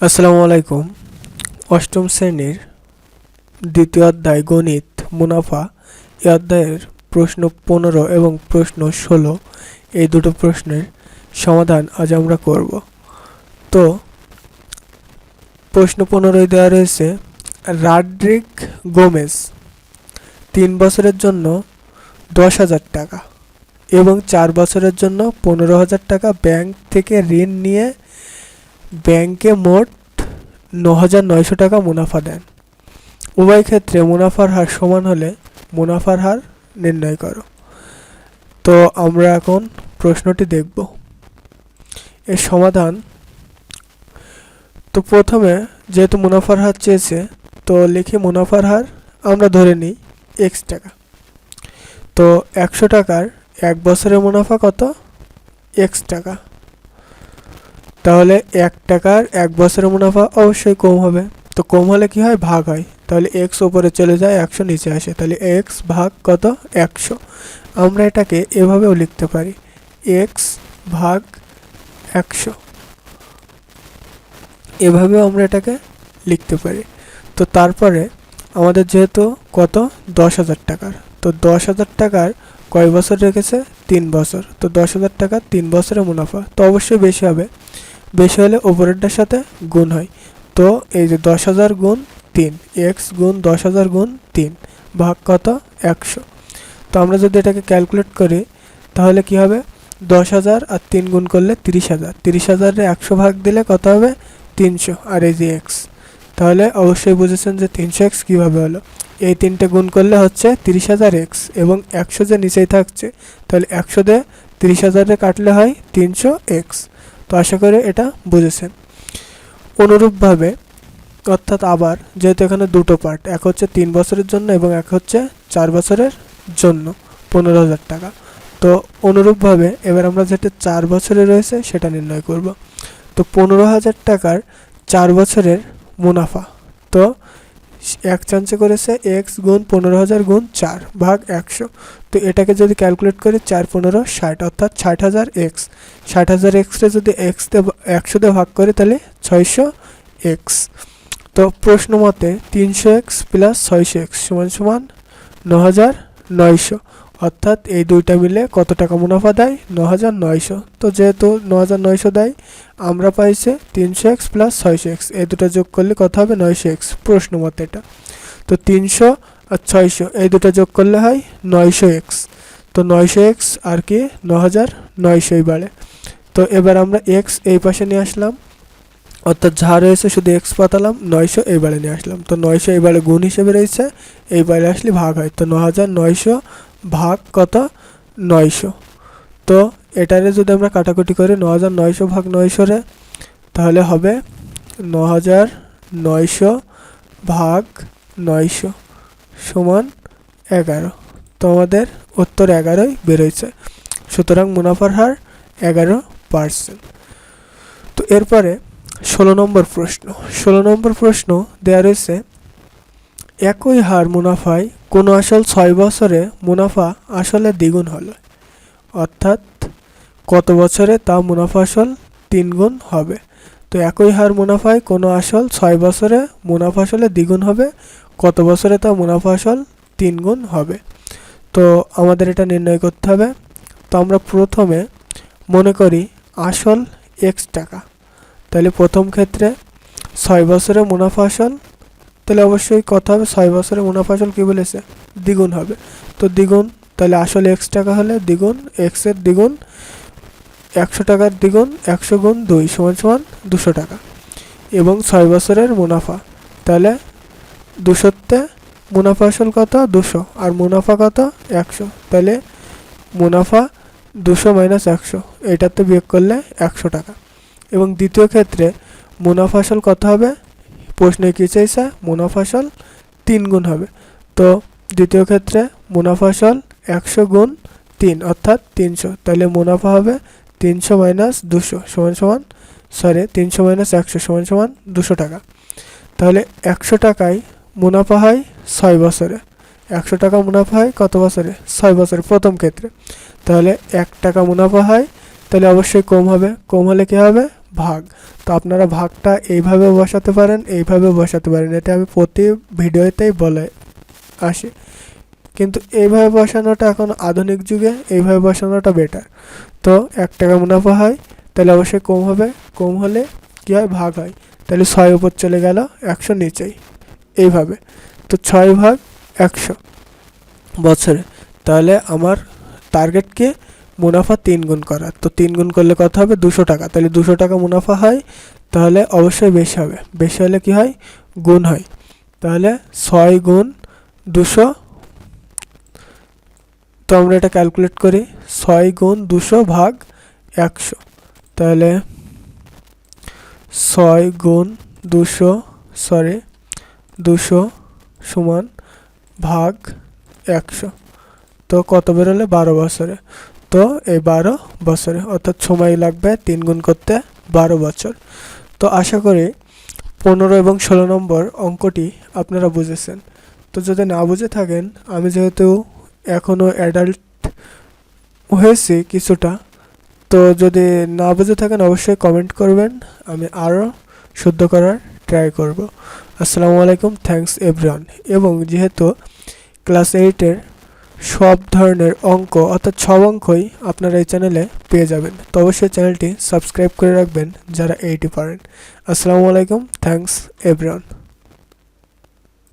আসসালামু আলাইকুম। অষ্টম শ্রেণির দ্বিতীয় অধ্যায় গণিত মুনাফা। এই অধ্যায়ের প্রশ্ন পনেরো এবং প্রশ্ন ষোলো। এই দুটো প্রশ্নের সমাধান আজ আমরা করব। তো, প্রশ্ন পনেরোয় দেওয়া রয়েছে রাড্রিক গোমেজ তিন বছরের জন্য দশ হাজার টাকা এবং চার বছরের জন্য পনেরো হাজার টাকা ব্যাংক থেকে ঋণ নিয়ে ব্যাংকে মোট ন হাজার নয়শো টাকা মুনাফা দেন। উভয় ক্ষেত্রে মুনাফার হার সমান হলে মুনাফার হার নির্ণয় করো। তো আমরা এখন প্রশ্নটি দেখব। এর সমাধান। তো প্রথমে যেহেতু মুনাফার হার চেয়েছে, তো লিখি মুনাফার হার আমরা ধরে নিই এক্স টাকা। তো একশো টাকার এক বছরের মুনাফা কত? এক্স টাকা। তাহলে এক টাকার এক বছরের মুনাফা অবশ্যই কম হবে। তো কম হলে কি হয়? ভাগ হয়। তাহলে এক্স ওপরে চলে যায়, একশো নিচে আসে। তাহলে এক্স ভাগ কত? একশো। আমরা এটাকে এভাবেও লিখতে পারি। এক্স ভাগ একশো। এভাবেও আমরা এটাকে লিখতে পারি। তো তারপরে আমাদের যেহেতু কত? দশ হাজার টাকার। তো দশ হাজার টাকার কয় বছর রেখেছে? তিন বছর। তো দশ হাজার টাকা তিন বছরের মুনাফা। তো অবশ্যই বেশি হবে। বেশি হলে ওপরেরটার সাথে গুণ হয়। তো এই যে দশ হাজার গুণ তিন, এক্স গুণ দশ হাজার গুণ তিন, ভাগ কত? একশো। তো আমরা যদি এটাকে ক্যালকুলেট করি, তাহলে কি হবে? দশ হাজার আর তিন গুণ করলে তিরিশ হাজার। তিরিশ হাজারে একশো ভাগ দিলে কত হবে? তিনশো। আর এই যে এক্স, তাহলে অবশ্যই বুঝেছেন যে তিনশো এক্স কীভাবে হলো? এই তিনটে গুণ করলে হচ্ছে তিরিশ হাজার এক্স এবং একশো যে নিচেই থাকছে, তাহলে একশো দিয়ে তিরিশ হাজারে কাটলে হয় তিনশো এক্স। তো আশা করি এটা বুঝেছেন। অনুরূপভাবে, অর্থাৎ আবার যেহেতু এখানে দুটো পার্ট এক হচ্ছে তিন বছরের জন্য এবং এক হচ্ছে চার বছরের জন্য, পনেরো হাজার টাকা। তো অনুরূপভাবে এবার আমরা যেটা চার বছরে রয়েছে সেটা নির্ণয় করব। তো পনেরো হাজার টাকার চার বছরের মুনাফা, তো এক চান্সে করেছে এক্স গুণ পনেরো হাজার গুণ চার ভাগ একশো। তো এটাকে যদি ক্যালকুলেট করি চার পনেরো ষাট, অর্থাৎ ষাট হাজার এক্স। ষাট হাজার এক্সরে যদি এক্সতে একশোতে ভাগ করি তাহলে ছয়শো এক্স। তো প্রশ্ন মতে তিনশো এক্স প্লাস ছয়শো এক্স সমান সমান ন হাজার নয়শো। অর্থাৎ এই দুইটা মিলে কত টাকা মুনাফা দেয়? ন হাজার নয়শো। তো যেহেতু ন হাজার নয়শো দেয়, আমরা পাইছে তিনশো এক্স প্লাস ছয়শো এক্স। এই দুটো যোগ করলে কত হবে? নয়শো এক্স। প্রশ্ন মতে এটা। তো তিনশো আর ছয়শো, এই দুটো যোগ করলে হয় নয়শো এক্স। তো নয়শো এক্স আর কি? ন হাজার নয়শোই বাড়ে। তো এবার আমরা এক্স এই পাশে নিয়ে আসলাম। অর্থাৎ যা রয়েছে শুধু এক্স পাতালাম, নয়শো এইবারে নিয়ে আসলাম। তো নয়শো এইবারে গুণ হিসেবে রয়েছে এইবারে আসলে ভাগ হয়। তো ন হাজার নয়শো ভাগ কত? নয়শো। তো এটারে যদি আমরা কাটাকুটি করি ন হাজার নয়শো ভাগ নয়শোরে তাহলে হবে ন হাজার নয়শো ভাগ নয়শো সমান এগারো। তো আমাদের উত্তর এগারোই বেরোয়ছে সুতরাং মুনাফার হার এগারো পার্সেন্ট। তো এরপরে ষোলো নম্বর প্রশ্ন। ষোলো নম্বর প্রশ্ন দেওয়া রয়েছে একই হার মুনাফায় কোনো আসল ছয় বছরে মুনাফা আসলে দ্বিগুণ হলো। অর্থাৎ কত বছরে তা মুনাফা আসল তিন গুণ হবে। তো একই হার মুনাফায় কোনো আসল ছয় বছরে মুনাফা আসলে দ্বিগুণ হবে, কত বছরে তা মুনাফা আসল তিন গুণ হবে। তো আমাদের এটা নির্ণয় করতে হবে। তো আমরা প্রথমে মনে করি আসল এক্স টাকা। তাহলে প্রথম ক্ষেত্রে ছয় বছরে মুনাফা আসল তাহলে অবশ্যই কত হবে। ছয় বছরে মুনাফা আসল কী বলেছে? দ্বিগুণ হবে। তো দ্বিগুণ, তাহলে আসল এক্স টাকা হলে দ্বিগুণ এক্সের দ্বিগুণ, একশো টাকার দ্বিগুণ, একশো গুণ দুই সমান সমান দুশো টাকা। এবং ছয় বছরের মুনাফা, তাহলে দুশোতে মুনাফা আসল কত? দুশো। আর মুনাফা কত? একশো। তাহলে মুনাফা দুশো মাইনাস একশো। এটাতে বিয়োগ করলে একশো টাকা। এবং দ্বিতীয় ক্ষেত্রে মুনাফা আসল কত হবে? প্রশ্নে কী চাইছে? মুনাফা আসল তিন গুণ হবে। তো দ্বিতীয় ক্ষেত্রে মুনাফা আসল একশো গুণ তিন, অর্থাৎ তিনশো। তাহলে মুনাফা হবে তিনশো মাইনাস দুশো সমান সমান সরি তিনশো মাইনাস একশো সমান সমান দুশো টাকা। তাহলে একশো টাকায় মুনাফা হয় ছয় বছরে। একশো টাকা মুনাফা হয় কত বছরে? ছয় বছরে, প্রথম ক্ষেত্রে। তাহলে এক টাকা মুনাফা হয়, তাহলে অবশ্যই কম হবে। কম হলে কী হবে? ভাগ। তো আপনারা ভাগটা এইভাবে বসাতে পারেন, এইভাবে বসাতে পারেন। এটা আমি প্রতি ভিডিওতেই বলে আসি। কিন্তু এইভাবে বসানোটা এখন আধুনিক যুগে, এইভাবে বসানোটা বেটার তো এক টাকা মুনাফা হয়, তাহলে অবশ্যই কম হবে। কম হলে কী হয়? ভাগ হয়। তাহলে ছয় উপর চলে গেল একশো নিচেই। এইভাবে। তো ছয় ভাগ একশো বছরে। তাহলে আমার টার্গেট কি? মুনাফা তিন গুণ করা। তো তিন গুণ করলে কত হবে? দুশো টাকা। তাহলে দুশো টাকা মুনাফা হয়, তাহলে অবশ্যই বেশি হবে। বেশি হলে কি হয়? গুণ হয়। তাহলে ছয় গুণ দুশো, তো আমরা এটা ক্যালকুলেট করি। ছয় গুণ দুশো ভাগ একশো। তাহলে ছয় গুণ দুশো সরি দুশো সমান ভাগ একশো। তো কত বেরোলে বারো বছরে। তো এই বারো বছরে, অর্থাৎ সময় লাগবে তিন গুণ করতে বারো বছর। তো আশা করি পনেরো এবং ষোলো নম্বর অঙ্কটি আপনারা বুঝেছেন। তো যদি না বুঝে থাকেন, আমি যেহেতু এখনও অ্যাডাল্ট হয়েছি কিছুটা, তো যদি না বুঝে থাকেন অবশ্যই কমেন্ট করবেন, আমি আরও শুদ্ধ করার ট্রাই করব। আসসালামু আলাইকুম থ্যাঙ্কস এভরিওয়ান এবং যেহেতু ক্লাস এইটের সব ধরনের অঙ্ক, অর্থাৎ সব অঙ্কই আপনারা এই চ্যানেলে পেয়ে যাবেন। তো অবশ্যই চ্যানেলটি সাবস্ক্রাইব করে রাখবেন যারা এইটি পারেন। আসসালামু আলাইকুম থ্যাঙ্কস এভরিওয়ান